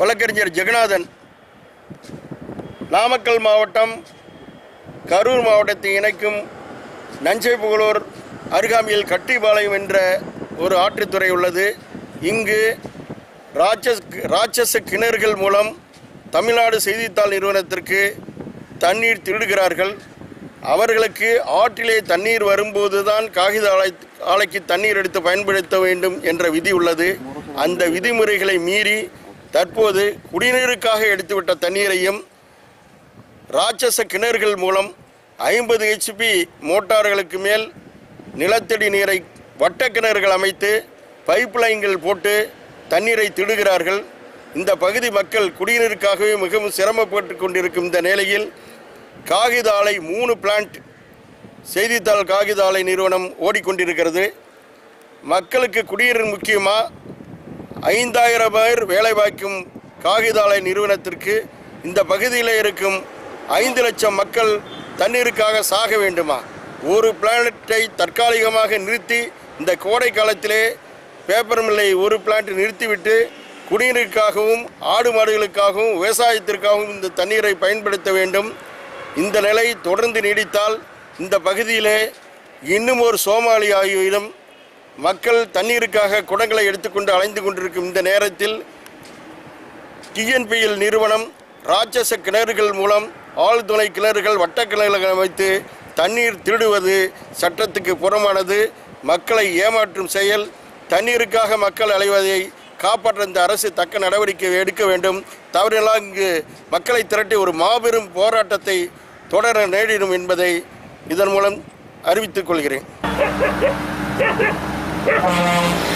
வழக்கறிஞர் ஜெகநாதன் நாமக்கல் மாவட்டம் கரூர் மாவட்டத்தை இணைக்கும் நஞ்சை புகழூர் அருகாமையில் கட்டிபாளையம் என்ற ஒரு ஆற்றுத்துறை உள்ளது. இங்கு ராட்சஸ் ராட்சச கிணறுகள் மூலம் தமிழ்நாடு செய்தித்தாள் நிறுவனத்திற்கு தண்ணீர் திருடுகிறார்கள். அவர்களுக்கு ஆற்றிலே தண்ணீர் வரும்போது தான் காகித ஆலை ஆலைக்கு தண்ணீர் எடுத்து பயன்படுத்த வேண்டும் என்ற விதி உள்ளது. அந்த விதிமுறைகளை மீறி தற்போது குடிநீருக்காக எடுத்துவிட்ட தண்ணீரையும் ராட்சச கிணறுகள் மூலம் ஐம்பது ஹெச்பி மோட்டார்களுக்கு மேல் நிலத்தடி நீரை வட்ட கிணறுகள் அமைத்து பைப் லைன்கள் போட்டு தண்ணீரை திடுகிறார்கள். இந்த பகுதி மக்கள் குடிநீருக்காகவே மிகவும் சிரமப்பட்டு கொண்டிருக்கும் இந்த நிலையில் காகித ஆலை மூணு பிளான்ட் செய்தித்தாள் காகித ஆலை நிறுவனம் ஓடிக்கொண்டிருக்கிறது. மக்களுக்கு குடிநீர் முக்கியமாக ஐந்தாயிரம் பேர் வேலை வாய்க்கும் காகிதாலை நிறுவனத்திற்கு இந்த பகுதியில் இருக்கும் ஐந்து லட்சம் மக்கள் தண்ணீருக்காக சாக வேண்டுமா? ஒரு பிளானட்டை தற்காலிகமாக நிறுத்தி இந்த கோடை காலத்திலே பேப்பர் மில்லை ஒரு பிளான்ட் நிறுத்திவிட்டு குடிநீருக்காகவும் ஆடு மாடுகளுக்காகவும் விவசாயத்திற்காகவும் இந்த தண்ணீரை பயன்படுத்த வேண்டும். இந்த நிலை தொடர்ந்து நீடித்தால் இந்த பகுதியிலே இன்னும் ஒரு சோமாலி ஆகியோரிடம் மக்கள் தண்ணீருக்காக குடங்களை எடுத்துக்கொண்டு அலைந்து கொண்டிருக்கும் இந்த நேரத்தில் டிஎன்பிஎல் நிறுவனம் ராட்சச கிணறுகள் மூலம் ஆழ்துளை கிணறுகள் வட்ட கிணறுகள் அமைத்து தண்ணீர் திருடுவது சட்டத்துக்கு புறமானது. மக்களை ஏமாற்றும் செயல். தண்ணீருக்காக மக்கள் அலைவதை காப்பாற்ற இந்த அரசு தக்க நடவடிக்கை எடுக்க வேண்டும். தவறெல்லாம் இங்கு மக்களை திரட்டி ஒரு மாபெரும் போராட்டத்தை தொடர நேரிடும் என்பதை இதன் மூலம் அறிவித்துக் கொள்கிறேன். Yeah.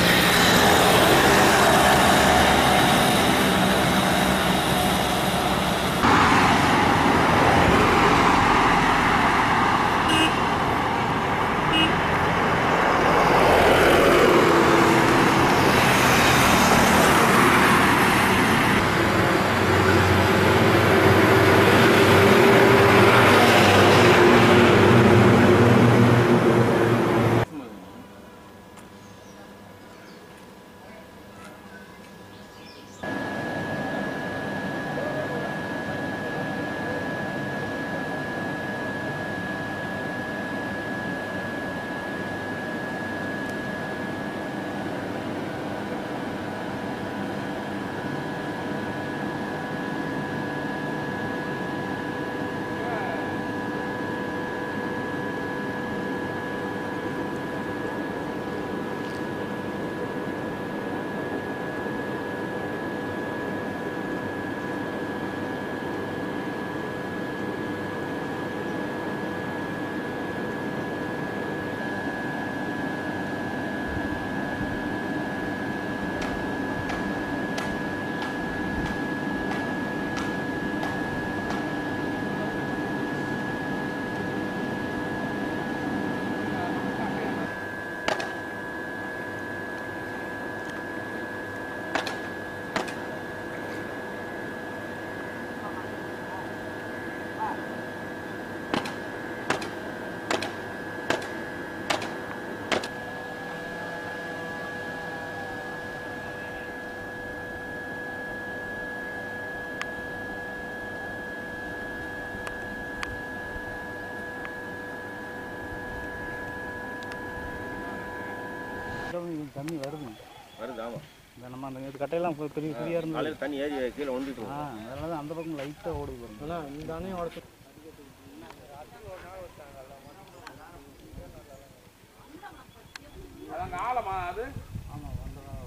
தண்ணி வருது. வருது ஆமாம் இந்த நம்ம அந்த இது கட்டையெல்லாம் பெரிய பெரிய இருந்தது தண்ணி ஏறி கீழே வந்துட்டு ஆ அதனால தான் அந்த பக்கம் லைட்டாக ஓடுது பாருங்க. இந்த அணையும் உடச்சு. ஆழமா அது? ஆமாம் வந்ததான்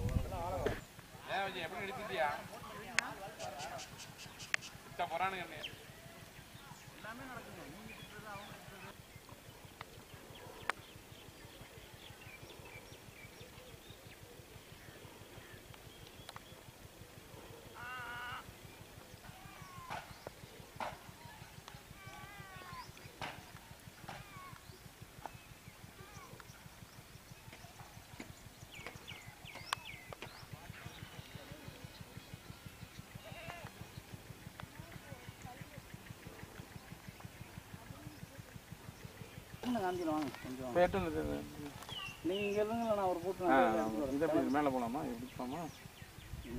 எப்படி எடுத்துட்டியா கிட்ட போறானுங்க காந்தியில் வாங்க கொஞ்சம். பேட்டன் இது இது. நீங்கள் இங்கே இருந்துங்களா நான் ஒரு இது எப்படி மேலே போகலாமா எப்படி போகலாமா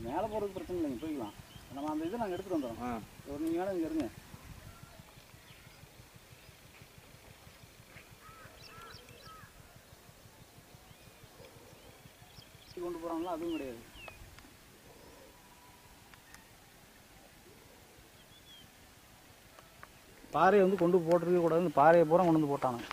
மேலே போகிறதுக்கு பிரச்சனை இல்லைங்க போய்க்கலாம். அந்த இதை நாங்கள் எடுத்துகிட்டு வந்துடுறோம். ஒரு நீங்கள் வேணா இங்கே இருங்க. கொண்டு போகிறாங்களா அதுவும் கிடையாது. பாறையை வந்து கொண்டு போட்டிருக்க கூடாதுன்னு பாறையை பூரா கொண்டு வந்து போட்டானுங்க